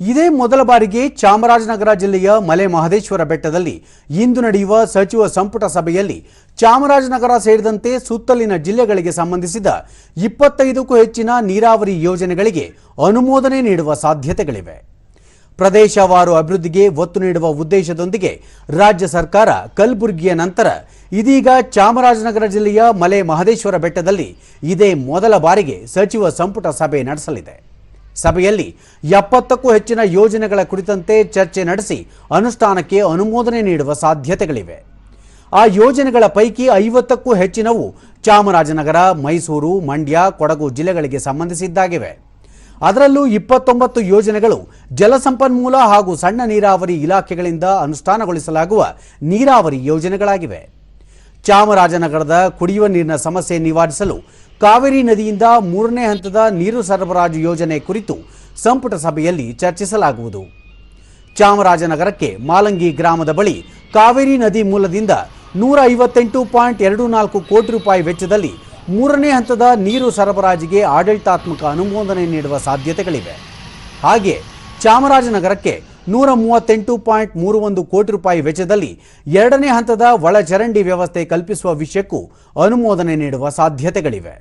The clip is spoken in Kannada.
ಇದೇ ಮೊದಲ ಬಾರಿಗೆ ಚಾಮರಾಜನಗರ ಜಿಲ್ಲೆಯ ಮಲೆ ಮಹದೇಶ್ವರ ಬೆಟ್ಟದಲ್ಲಿ ಇಂದು ನಡೆಯುವ ಸಚಿವ ಸಂಪುಟ ಸಭೆಯಲ್ಲಿ ಚಾಮರಾಜನಗರ ಸೇರಿದಂತೆ ಸುತ್ತಲಿನ ಜಿಲ್ಲೆಗಳಿಗೆ ಸಂಬಂಧಿಸಿದ ಇಪ್ಪತ್ತೈದಕ್ಕೂ ಹೆಚ್ಚಿನ ನೀರಾವರಿ ಯೋಜನೆಗಳಿಗೆ ಅನುಮೋದನೆ ನೀಡುವ ಸಾಧ್ಯತೆಗಳಿವೆ. ಪ್ರದೇಶವಾರು ಅಭಿವೃದ್ಧಿಗೆ ಒತ್ತು ನೀಡುವ ಉದ್ದೇಶದೊಂದಿಗೆ ರಾಜ್ಯ ಸರ್ಕಾರ ಕಲಬುರಗಿಯ ನಂತರ ಇದೀಗ ಚಾಮರಾಜನಗರ ಜಿಲ್ಲೆಯ ಮಲೆ ಮಹದೇಶ್ವರ ಬೆಟ್ಟದಲ್ಲಿ ಇದೇ ಮೊದಲ ಬಾರಿಗೆ ಸಚಿವ ಸಂಪುಟ ಸಭೆ ನಡೆಸಲಿದೆ. ಸಭೆಯಲ್ಲಿ ಎಪ್ಪತ್ತಕ್ಕೂ ಹೆಚ್ಚಿನ ಯೋಜನೆಗಳ ಕುರಿತಂತೆ ಚರ್ಚೆ ನಡೆಸಿ ಅನುಷ್ಠಾನಕ್ಕೆ ಅನುಮೋದನೆ ನೀಡುವ ಸಾಧ್ಯತೆಗಳಿವೆ. ಆ ಯೋಜನೆಗಳ ಪೈಕಿ ಐವತ್ತಕ್ಕೂ ಹೆಚ್ಚಿನವು ಚಾಮರಾಜನಗರ, ಮೈಸೂರು, ಮಂಡ್ಯ, ಕೊಡಗು ಜಿಲ್ಲೆಗಳಿಗೆ ಸಂಬಂಧಿಸಿದ್ದಾಗಿವೆ. ಅದರಲ್ಲೂ ಇಪ್ಪತ್ತೊಂಬತ್ತು ಯೋಜನೆಗಳು ಜಲಸಂಪನ್ಮೂಲ ಹಾಗೂ ಸಣ್ಣ ನೀರಾವರಿ ಇಲಾಖೆಗಳಿಂದ ಅನುಷ್ಠಾನಗೊಳಿಸಲಾಗುವ ನೀರಾವರಿ ಯೋಜನೆಗಳಾಗಿವೆ. ಚಾಮರಾಜನಗರದ ಕುಡಿಯುವ ನೀರಿನ ಸಮಸ್ಯೆ ನಿವಾರಿಸಲು ಕಾವೇರಿ ನದಿಯಿಂದ ಮೂರನೇ ಹಂತದ ನೀರು ಸರಬರಾಜು ಯೋಜನೆ ಕುರಿತು ಸಂಪುಟ ಸಭೆಯಲ್ಲಿ ಚರ್ಚಿಸಲಾಗುವುದು. ಚಾಮರಾಜನಗರಕ್ಕೆ ಮಾಲಂಗಿ ಗ್ರಾಮದ ಬಳಿ ಕಾವೇರಿ ನದಿ ಮೂಲದಿಂದ ನೂರ ಐವತ್ತೆಂಟು ಪಾಯಿಂಟ್ ಎರಡು ನಾಲ್ಕು ಕೋಟಿ ರೂಪಾಯಿ ವೆಚ್ಚದಲ್ಲಿ ಮೂರನೇ ಹಂತದ ನೀರು ಸರಬರಾಜಿಗೆ ಆಡಳಿತಾತ್ಮಕ ಅನುಮೋದನೆ ನೀಡುವ ಸಾಧ್ಯತೆಗಳಿವೆ. ಹಾಗೆ ಚಾಮರಾಜನಗರಕ್ಕೆ ನೂರ ಮೂವತ್ತೆಂಟು ಪಾಯಿಂಟ್ ಮೂರು ಒಂದು ಕೋಟಿ ರೂಪಾಯಿ ವೆಚ್ಚದಲ್ಲಿ ಎರಡನೇ ಹಂತದ ಒಳಚರಂಡಿ ವ್ಯವಸ್ಥೆ ಕಲ್ಪಿಸುವ ವಿಷಯಕ್ಕೂ ಅನುಮೋದನೆ ನೀಡುವ ಸಾಧ್ಯತೆಗಳಿವೆ.